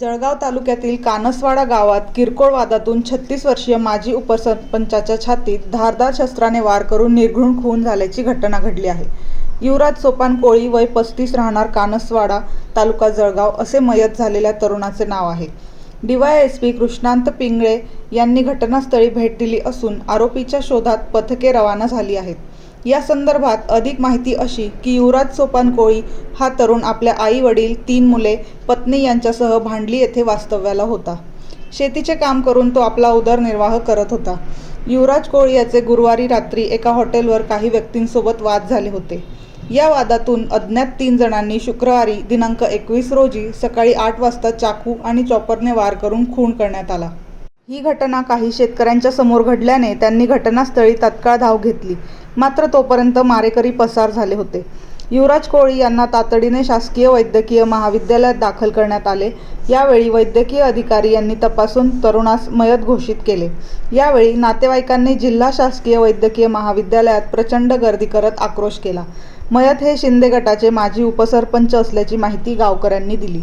जळगाव तालुक्यातील कानसवाडा गावात किरकोळ वादातून छत्तीस वर्षीय माजी उपसरपंचाच्या छातीत धारदार शस्त्राने वार करून निर्घृण खून झाल्याची घटना घडली आहे. युवराज सोपान कोळी वय पस्तीस राहणार कानसवाडा तालुका जळगाव असे मयत झालेल्या तरुणाचे नाव आहे. डीवायएसपी कृष्णांत पिंगळे यांनी घटनास्थळी भेट दिली असून आरोपीच्या शोधात पथके रवाना झाली आहेत. या संदर्भात अधिक माहिती अशी की युवराज सोपान कोळी हा तरुण आपल्या आई वडील तीन मुले पत्नी यांच्यासह भांडली येथे वास्तव्याला होता. शेतीचे काम करून तो आपला उदरनिर्वाह करत होता. युवराज कोळी याचे गुरुवारी रात्री एका हॉटेलवर काही व्यक्तींसोबत वाद झाले होते. या वादातून अज्ञात तीन जणांनी शुक्रवारी दिनांक एकवीस रोजी सकाळी आठ वाजता चाकू आणि चॉपरने वार करून खून करण्यात आला. ही घटना काही शेतकऱ्यांच्या समोर घडल्याने त्यांनी घटनास्थळी तत्काळ धाव घेतली. मात्र तोपर्यंत मारेकरी पसार झाले होते. युवराज कोळी यांना तातडीने शासकीय वैद्यकीय महाविद्यालयात दाखल करण्यात आले. यावेळी वैद्यकीय अधिकारी यांनी तपासून तरुणास मयत घोषित केले. यावेळी नातेवाईकांनी जिल्हा शासकीय वैद्यकीय महाविद्यालयात प्रचंड गर्दी करत आक्रोश केला. मयत हे शिंदे गटाचे माजी उपसरपंच असल्याची माहिती गावकऱ्यांनी दिली.